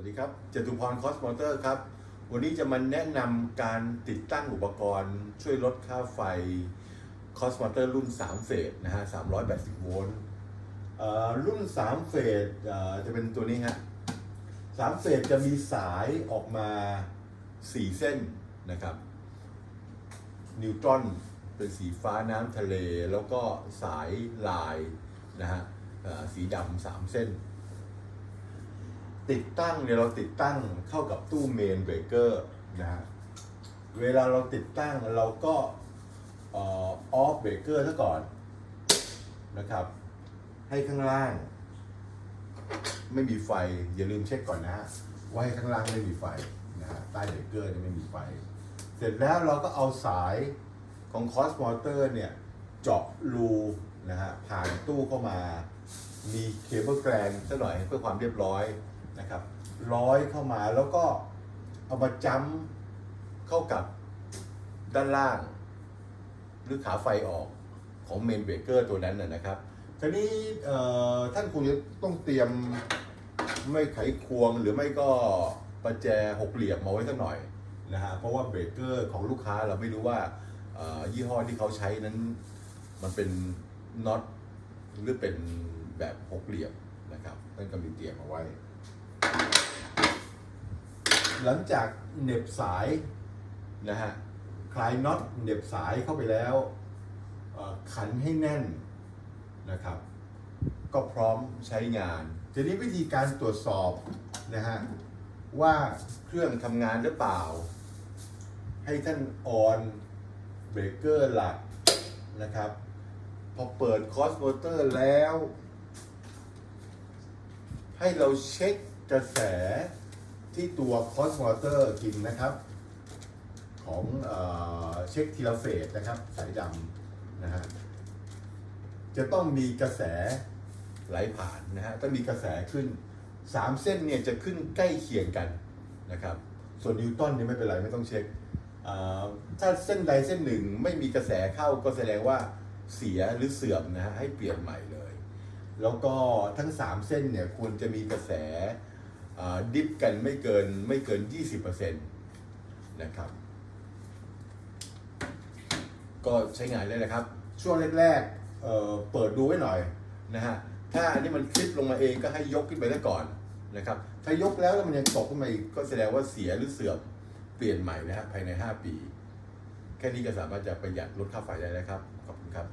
วัสดีครับจตุพรคอสมอเตอร์ครับ วันนี้จะมาแนะนำการติดตั้งอุปกรณ์ ช่วยลดค่าไฟคอสมอเตอร์รุ่น 3 เฟสนะฮะ 380 โวลต์รุ่น 3 เฟสจะเป็นตัวนี้ฮะ 3 เฟสจะมีสายออกมา 4 เส้นนะครับ นิวตรอนเป็นสีฟ้าน้ำทะเล แล้วก็สายลายนะฮะสีดำสามเส้น ติดตั้งเนี่ยเราติดตั้งเข้ากับตู้เมนเบรกเกอร์นะฮะเวลาเราติดตั้งเราก็ออฟเบรกเกอร์ซะก่อนนะครับ ให้ข้างล่าง ไม่มีไฟอย่าลืมเช็คก่อนนะว่าให้ข้างล่างไม่มีไฟนะฮะใต้เบรกเกอร์นี่ไม่มีไฟ เสร็จแล้วเราก็เอาสายของคอสมอเตอร์เนี่ยเจาะรูนะฮะผ่านตู้เข้ามา มีเคเบิลแกรนสักหน่อยเพื่อความเรียบร้อย นะครับร้อยเข้ามาแล้วก็เอามาจ้ำเข้ากับด้านล่าง หรือขาไฟออกของเมนเบรกเกอร์ตัวนั้นนะครับทีนี้ท่านคงจะต้องเตรียมไม่ไขควงหรือไม่ก็ประแจหกเหลี่ยมมาไว้สักหน่อยนะฮะเพราะว่าเบรกเกอร์ของลูกค้าเราไม่รู้ว่ายี่ห้อที่เขาใช้นั้นมันเป็นน็อตหรือเป็นแบบหกเหลี่ยมนะครับท่านก็มีเตรียมเอาไว้ หลังจากเหน็บสายนะฮะคลายน็อตเหน็บสายเข้าไปแล้ว ขันให้แน่นนะครับ ก็พร้อมใช้งาน ทีนี้วิธีการตรวจสอบนะฮะว่าเครื่องทำงานหรือเปล่า ให้ท่านออนเบรกเกอร์หลักนะครับ พอเปิดคอสโมเตอร์แล้ว ให้เราเช็คกระแส ที่ตัวคอสโมเตอร์จริงนะครับของเอเช็คทีละเฟสนะครับสายดำนะฮะจะต้องมีกระแสไหลผ่านนะฮะต้องมีกระแสขึ้น 3 เส้นเนี่ยจะขึ้นใกล้เคียงกันนะครับส่วนนิวตันเนี่ยไม่เป็นไรไม่ต้องเช็คถ้าเส้นใดเส้นหนึ่งไม่มีกระแสเข้าก็แสดงว่าเสียหรือเสื่อมนะฮะให้เปลี่ยนใหม่เลย แล้วก็ทั้ง 3 เส้นเนี่ยควรจะมีกระแส ดิฟกันไม่เกินไม่เกิน 20%นะครับ ก็ใช้งานเลยนะครับ ช่วงแรกๆเเปิดดูไว้หน่อยนะฮะถ้าอันนี้มันคลิปลงมาเองก็ให้ยกขึ้นไปได้ก่อนนะครับ ถ้ายกแล้วแล้วมันยังตกขึ้นมาอีกก็แสดงว่าเสียหรือเสื่อมเปลี่ยนใหม่นะฮะภายใน 5 ปี แค่นี้ก็สามารถจะประหยัดลดค่าไฟได้แล้วครับ ขอบคุณครับ